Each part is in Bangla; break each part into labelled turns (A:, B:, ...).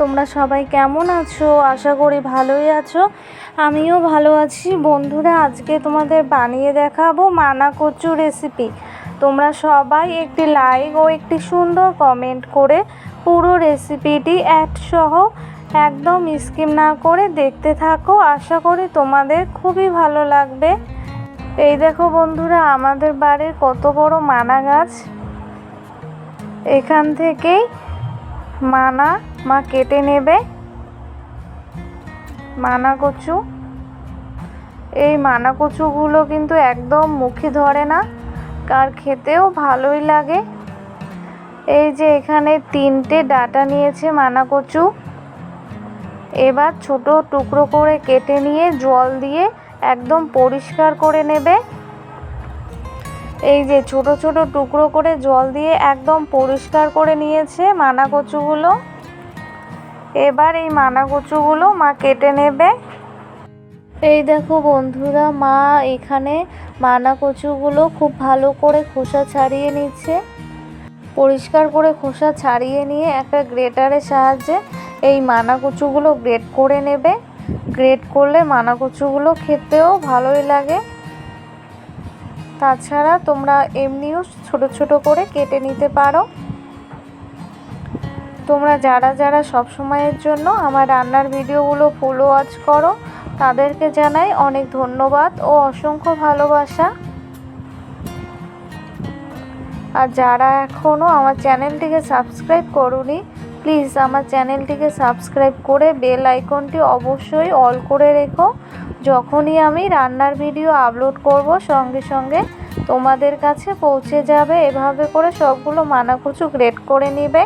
A: তোমরা সবাই কেমন আছো? আশা করি ভালোই আছো। আমিও ভালো আছি। বন্ধুরা, আজকে তোমাদের বানিয়ে দেখাবো মানা কচু রেসিপি তোমরা সবাই একটি লাইক ও একটি সুন্দর কমেন্ট করে পুরো রেসিপিটি অ্যাড সহ একদম স্কিম না করে দেখতে থাকো। আশা করি তোমাদের খুবই ভালো লাগবে। এই দেখো বন্ধুরা, আমাদের বাড়ির কত বড় মানা গাছ। এখান থেকেই মানা মা কেটে নেবে। মানা কচু এই মানা কচুগুলো কিন্তু একদম মুখে ধরে না, কার খেতেও ভালোই লাগে। এই যে এখানে তিনটে ডাটা নিয়েছে মানা কচু এবার ছোট টুকরো করে কেটে নিয়ে জল দিয়ে একদম পরিষ্কার করে নেবে। এই যে ছোট ছোট টুকরো করে জল দিয়ে একদম পরিষ্কার করে নিয়েছে মানা কচুগুলো এবার এই মানা কচুগুলো মা কেটে নেবে। এই দেখো বন্ধুরা, মা এখানে মানা কচুগুলো খুব ভালো করে খোসা ছাড়িয়ে নিচ্ছে। পরিষ্কার করে খোসা ছাড়িয়ে নিয়ে একটা গ্রেটারের সাহায্যে এই মানা কচুগুলো গ্রেট করে নেবে। গ্রেট করলে মানা কচুগুলো খেতেও ভালোই লাগে। তাছাড়া তোমরা এমনিও ছোট ছোট করে কেটে নিতে পারো। তোমরা যারা যারা সব সময়ের জন্য আমার রান্নার ভিডিওগুলো ফুল ওয়াচ করো, তাদেরকে জানাই অনেক ধন্যবাদ ও অসংখ্য ভালোবাসা। আর যারা এখনও আমার চ্যানেলটিকে সাবস্ক্রাইব করুনি প্লিজ আমার চ্যানেলটিকে সাবস্ক্রাইব করে বেল আইকনটি অবশ্যই অল করে রেখো। যখনই আমি রান্নার ভিডিও আপলোড করব, সঙ্গে সঙ্গে তোমাদের কাছে পৌঁছে যাবে। এভাবে করে সবগুলো মানা কচু গ্রেট করে নিবে।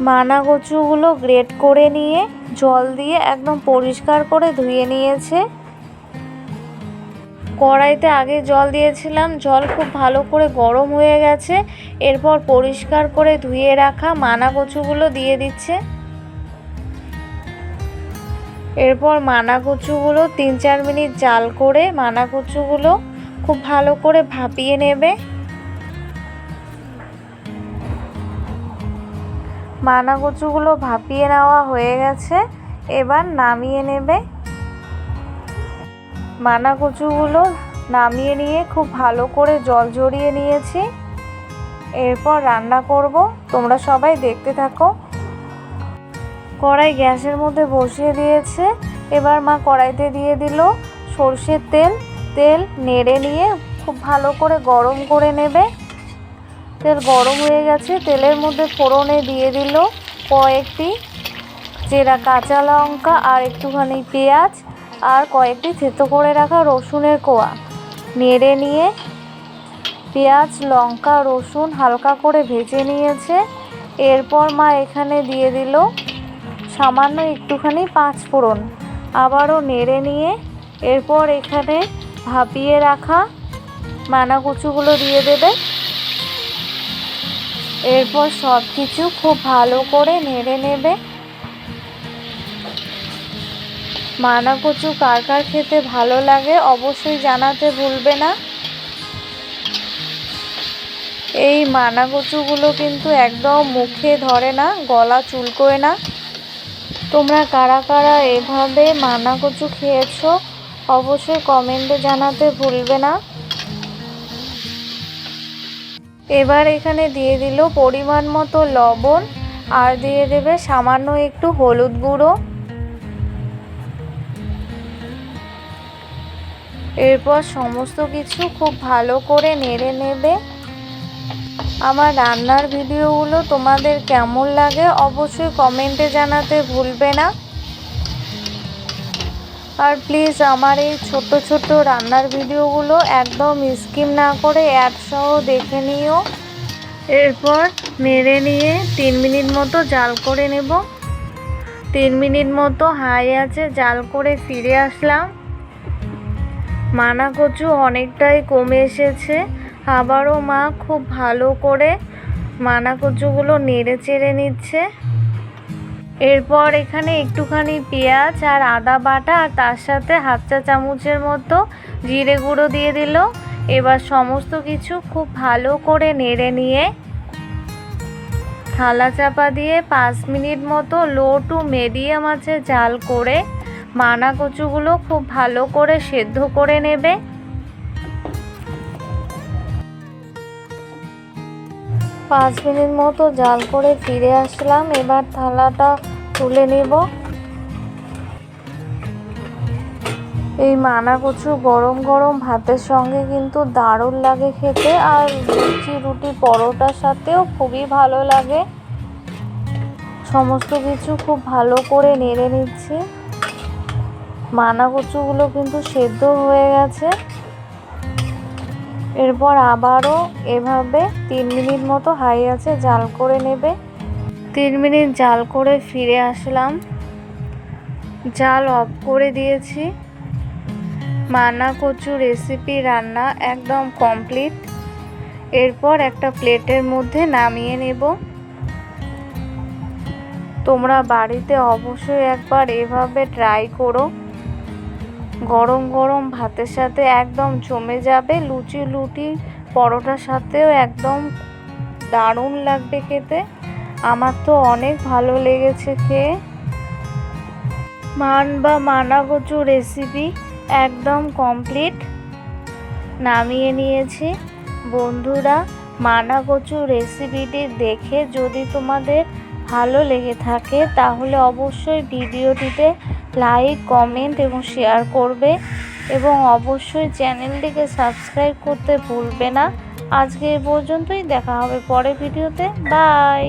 A: মানা কচুগুলো গ্রেট করে নিয়ে জল দিয়ে একদম পরিষ্কার করে ধুয়ে নিয়েছে। কড়াইতে আগে জল দিয়েছিলাম, জল খুব ভালো করে গরম হয়ে গেছে। এরপর পরিষ্কার করে ধুয়ে রাখা মানা কচুগুলো দিয়ে দিচ্ছে। এরপর মানা কচুগুলো তিন চার মিনিট জাল করে মানা কচুগুলো খুব ভালো করে ভাপিয়ে নেবে। মানা কচুগুলো ভাপিয়ে নেওয়া হয়ে গেছে, এবার নামিয়ে নেবে। মানা কচুগুলো নামিয়ে নিয়ে খুব ভালো করে জল ঝরিয়ে নিয়েছি। এরপর রান্না করব। তোমরা সবাই দেখতে থাকো। কড়াই গ্যাসের মধ্যে বসিয়ে দিয়েছে। এবার মা কড়াইতে দিয়ে দিল সর্ষের তেল। তেল নেড়ে নিয়ে খুব ভালো করে গরম করে নেবে। তেল গরম হয়ে গেছে, তেলের মধ্যে ফোড়নে দিয়ে দিল কয়েকটি চেরা কাঁচা লঙ্কা আর একটুখানি পেঁয়াজ আর কয়েকটি থেতো করে রাখা রসুনের কোয়া। নেড়ে নিয়ে পেঁয়াজ, লঙ্কা, রসুন হালকা করে ভেজে নিয়েছে। এরপর মা এখানে দিয়ে দিল সামান্য একটুখানি পাঁচ ফোড়ন। আবারও নেড়ে নিয়ে এরপর এখানে ভাপিয়ে রাখা মানা কুচুগুলো দিয়ে দেবে। এরপর সব কিছু খুব ভালো করে নেড়ে নেবে। মানা কচু কার কার খেতে ভালো লাগে অবশ্যই জানাতে ভুলবে না। এই মানা কচুগুলো কিন্তু একদম মুখে ধরে না, গলা চুলকোয় না। তোমরা কারা কারা এভাবে মানা কচু খেয়েছো, অবশ্যই কমেন্টে জানাতে ভুলবে না। এবার এখানে দিয়ে দিল পরিমাণ মতো লবণ, আর দিয়ে দেবে সামান্য একটু হলুদ গুঁড়ো। এরপর সমস্ত কিছু খুব ভালো করে নেড়ে নেবে। আমার রান্নার ভিডিওগুলো তোমাদের কেমন লাগে অবশ্যই কমেন্টে জানাতে ভুলবে না। আর প্লিজ আমার এই ছোট ছোট রান্নার ভিডিওগুলো একদম স্কিম না করে অ্যাড সহ দেখে নিও। এরপর নেড়ে নিয়ে তিন মিনিট মতো জাল করে নেব। তিন মিনিট মতো হাই আছে, জাল করে ফিরে আসলাম। মানা কচু অনেকটাই কমে এসেছে, আবারও মা খুব ভালো করে মানা কচুগুলো নেড়ে চেড়ে নিচ্ছে। এরপর এখানে একটুখানি পেঁয়াজ আর আদা বাটা আর তার সাথে হাফ চা চামচের মতো জিরে গুঁড়ো দিয়ে দিল। এবার সমস্ত কিছু খুব ভালো করে নেড়ে নিয়ে থালা চাপা দিয়ে পাঁচ মিনিট মতো লো টু মিডিয়াম আছে জাল করে মানা কচুগুলো খুব ভালো করে সেদ্ধ করে নেবে। পাঁচ মিনিট মতো জাল করে ফিরে আসলাম। এবার থালাটা তুলে নেব। এই মানা কচু গরম গরম ভাতের সঙ্গে কিন্তু দারুণ লাগে খেতে। আর লুচি, রুটি, পরোটার সাথেও খুবই ভালো লাগে। সমস্ত কিছু খুব ভালো করে নেড়ে নিচ্ছি। মানা কচুগুলো কিন্তু সেদ্ধ হয়ে গেছে। এরপর আবারও এভাবে তিন মিনিট মতো হাই আছে, জাল করে নেবে। তিন মিনিট জাল করে ফিরে আসলাম। জাল অফ করে দিয়েছি। মানা কচু রেসিপি রান্না একদম কমপ্লিট এরপর একটা প্লেটের মধ্যে নামিয়ে নেব। তোমরা বাড়িতে অবশ্যই একবার এভাবে ট্রাই করো। গরম গরম ভাতের সাথে একদম জমে যাবে, লুচি, লুটি, পরোটার সাথেও একদম দারুণ লাগবে খেতে। আমার তো অনেক ভালো লেগেছে খেয়ে। মান বা মানা কচু রেসিপি একদম কমপ্লিট নামিয়ে নিয়েছি। বন্ধুরা মানা কচু রেসিপিটি দেখে যদি তোমাদের ভালো লেগে থাকে, তাহলে অবশ্যই ভিডিওটিতে লাইক কমেন্ট এবং শেয়ার করবে এবং অবশ্যই চ্যানেলটিকে সাবস্ক্রাইব করতে ভুলবে না। আজকে এই পর্যন্তই, দেখা হবে পরে ভিডিওতে বাই